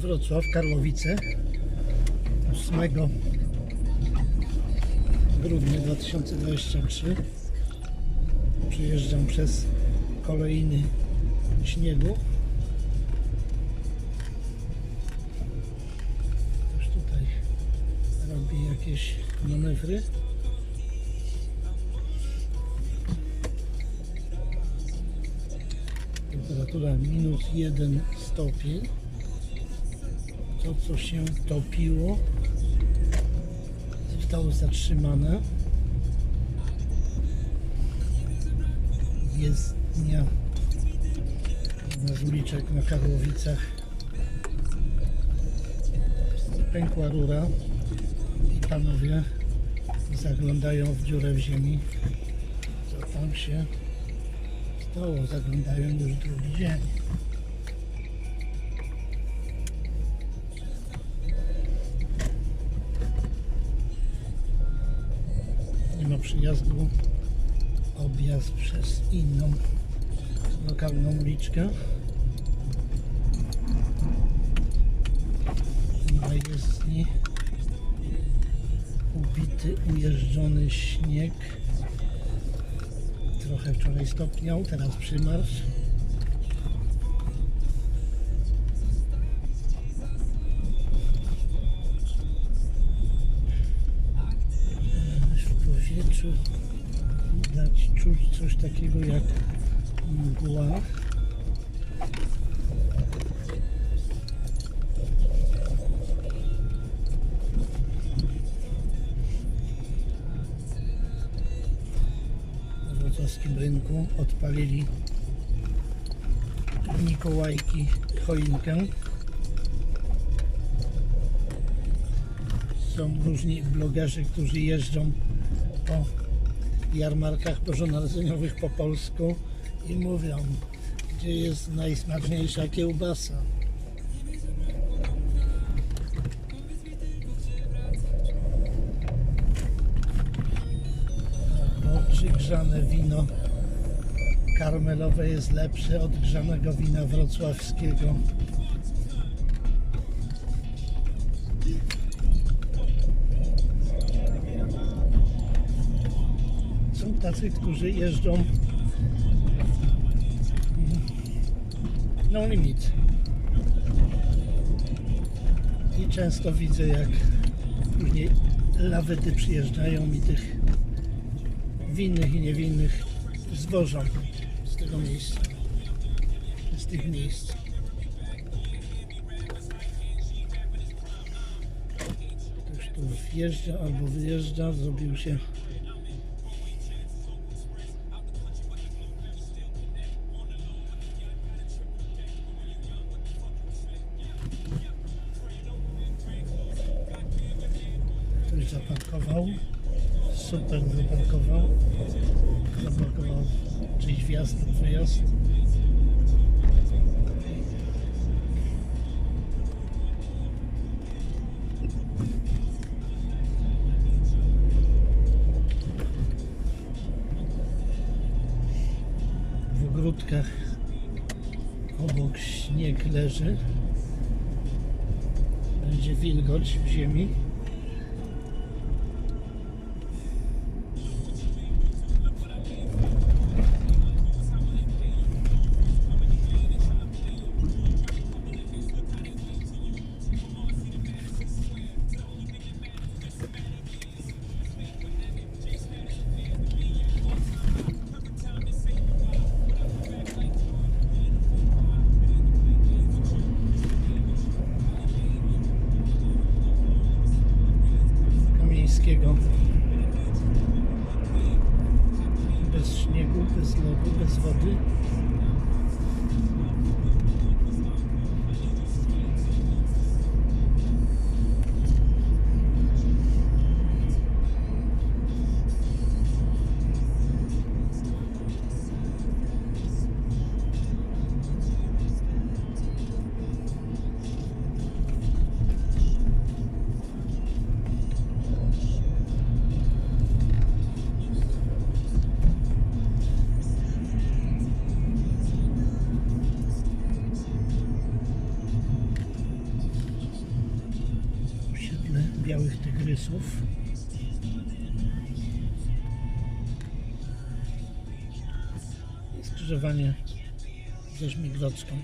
Wrocław, Karłowice 8 grudnia 2023 Przyjeżdżam przez kolejny śniegu. Ktoś tutaj robi jakieś manewry? Temperatura minus 1 stopień to co się topiło zostało zatrzymane. Jezdnia jedna z uliczek na Karłowicach. Pękła rura i panowie zaglądają w dziurę w ziemi. Co tam się stało? Zaglądają już drugi dzień ma przyjazdu objazd przez inną lokalną uliczkę. Na jezdni ubity, ujeżdżony śnieg. Trochę wczoraj stopniał, teraz przymarsz w powietrzu widać, czuć coś takiego jak mgła. Na wrocławskim rynku odpalili Mikołajki choinkę. Są różni blogerzy, którzy jeżdżą po jarmarkach bożonarodzeniowych po polsku i mówią, gdzie jest najsmaczniejsza kiełbasa. Czy grzane wino karmelowe jest lepsze od grzanego wina wrocławskiego. Tacy, którzy jeżdżą no limit. I często widzę, jak później lawety przyjeżdżają i tych winnych i niewinnych zwożą z tego miejsca. Z tych miejsc. Ktoś tu wjeżdża albo wyjeżdża, zrobił się Ktoś zaparkował. Super zaparkował. Zablokował czyjś wjazd lub wyjazd. W ogródkach obok śnieg leży. Będzie wilgoć w ziemi. Bez śniegu, bez lodu, bez wody. Tygrysów. Skrzyżowanie ze Żmigrodzką.